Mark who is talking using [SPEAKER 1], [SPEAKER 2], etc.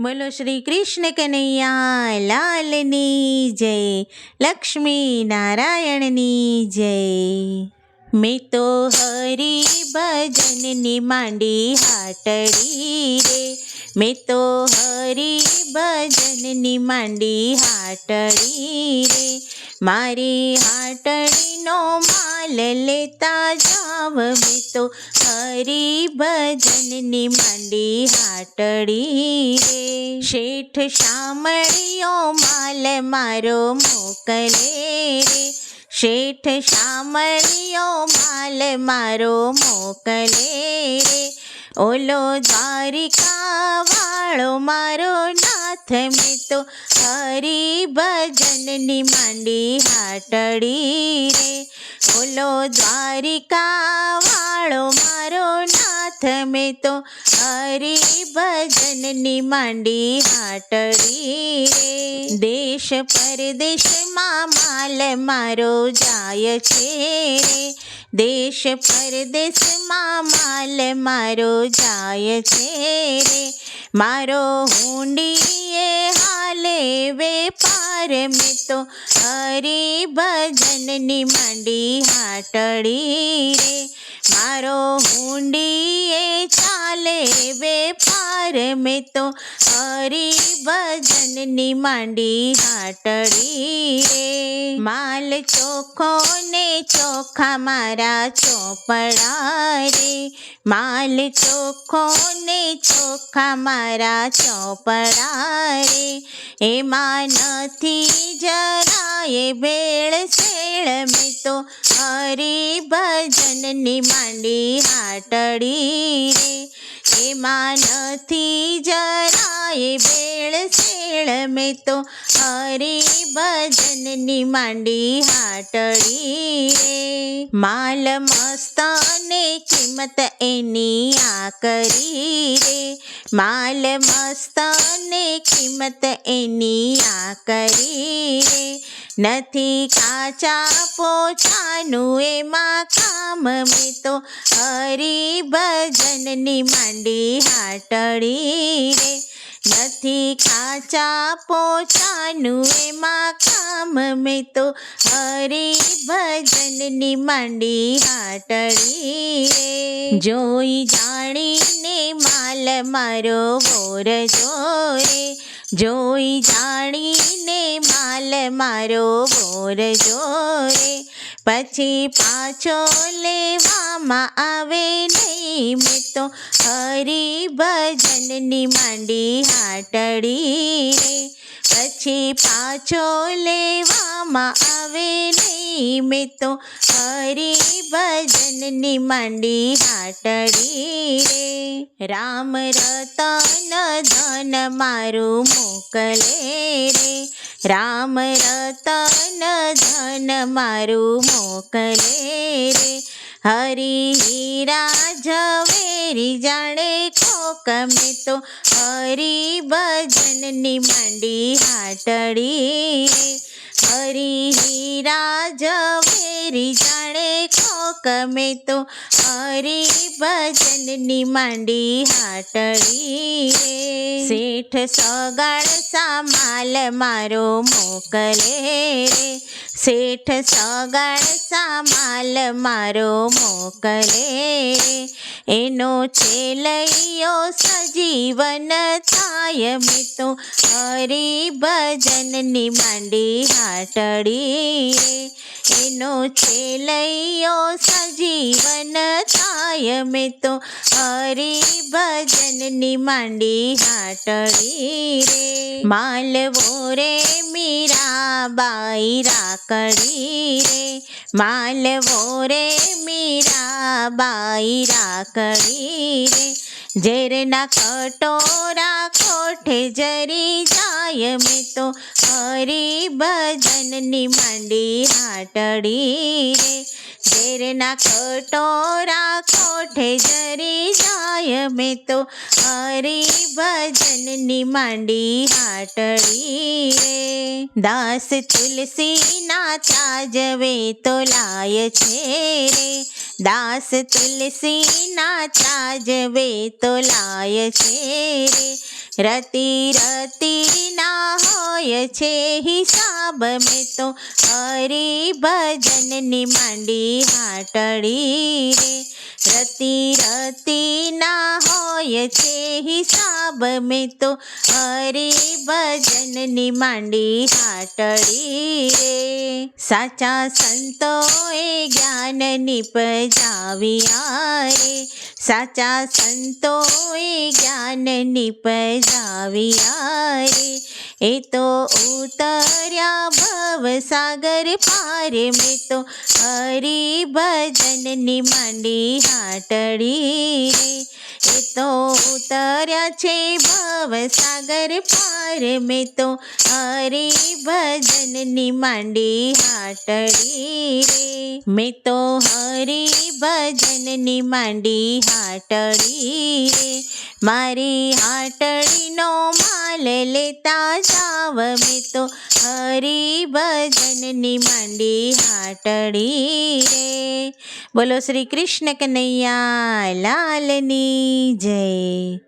[SPEAKER 1] બોલો શ્રી કૃષ્ણ કનૈયા લાલની જય, લક્ષ્મી નારાયણની જય. મેં તો હરી ભજનની માંડી હાટડી રે. મેં તો હરી ભજનની માંડી હાટડી રે. મારી હાટડીનો માલ લેતા જાવ મેં તો હરી ભજનની માંડી હાટડી રે. શેઠ શામળિયો માલ મારો મોકલે રે. શેઠ શામળિયો માલ મારો મોકલે રે. ઓલો દ્વારિકા વાળો મારો નાથ તો હરી ભજનની માંડી હાટડી રે. બોલો દ્વારિકા વાળો મારો નાથ મેં તો હરી ભજનની માંડી હાટડી રે. દેશ પરદેશમાં માલ મારો જાય છે રે. દેશ પરદેશમાં માલ મારો જાય છે રે. મારો હુંડીએ હાલે વેપાર तो हरि હરી ભજનની માંડી હાટડી રે મારો હુંડીએ ચાલે વેપાર મેં તો હરી ભજનની માંડી હાટડી રે. માલ ચોખ્ખો ને ચોખ્ખા મારા ચોપડા રે. માલ ચોખો ને ચોખ્ખા મારા ચોપડા રે. એમાં નથી જરાય ભેળ શેળ મેં તો હરી ભજનની માંડી હાટડી રે. એમાં નથી જરાય બેળ શેળ મેં તો હરી ભજનની માંડી હાટડી રે માલ મસ્તાને કિંમત એની આ કરી રે માલ મસ્તાને કિંમત એની આ કરી રે નથી કાચા પોછાનું એમાં કામ મેં તો હરી ભજનની માંડી હાટડી રે નથી ખાચા પોચાનું એમાં કામ મેં તો હરી ભજનની માંડી હાટડી જોઈ જાણીને માલ મારો બોર જોરે જોઈ જાણીને માલ મારો બોર જોરે પછી પાછો લેવામાં આવે નહીં. મેં તો હરી ભજનની માંડી હાટડી પછી પાછો લેવામાં આવે નહીં. મેં તો હરી ભજનની માંડી હાટડી રે રામ રતન ધન મારું મોકલે રે. રામ રતન ધન મારું મોકલે રે. હરી હીરા ઝવેરી જાણે કોક મેં તો હરી ભજનની માંડી હાટડી રે હરી હીરા ઝવેરી જાણે કોક મેં તો હરી ભજનની માંડી હાટડી રે શેઠ સગાળ સામાલ મારો મોકલે. રે શેઠ સગાળ સામાલ મારો મોકલે. એનો છેલૈયો સજીવન થાય મેં તો હરી ભજનની માંડી હાટડી રે એનો છેલૈયો સજીવન થાય મેં તો હરી ભજનની માંડી હાટડી રે માલવો રે મીરાબાઈ રાખડી રે માલવો રે મીરાબાઈ રાખડી રે ઝેરના કટોરા કોઠે જરી જાય મેં તો હરી ભજનની માંડી હાટડી રે. ઝેરના કટોરા કોઠે જરી જાય મેં તો હરી ભજનની માંડી હાટડી રે. દાસ તુલસીના ત્રાજવે તો લાય છે રે. દાસ તુલસીના ત્રાજવે તો લાય છે રે. રતી રતી ના હોય છે હિસાબ મેં તો હરી ભજનની માંડી હાટડી રે. રતી રતી ના હોય છે હિસાબ મેં તો હરી ભજનની માંડી હાટડી રે. સાચા સંતોએ જ્ઞાન નિપજાવ્યા રે. સાચા સંતોએ જ્ઞાનની પજાવ્યા રે. એ તો ઉતર્યા ભવસાગર પાર. મેં તો હરિભજનની માંડી હાટડી રે. તો ઉતર્યા છે ભવસાગર પાર મેં તો હરી ભજનની માંડી હાટડી રે. મેં તો હરી ભજનની માંડી હાટડી રે. મારી હાટડીનો માલ લેતા જાવ, મેં તો હરી ભજનની માંડી હાટડી રે. બોલો શ્રી કૃષ્ણ કનૈયા લાલની જય.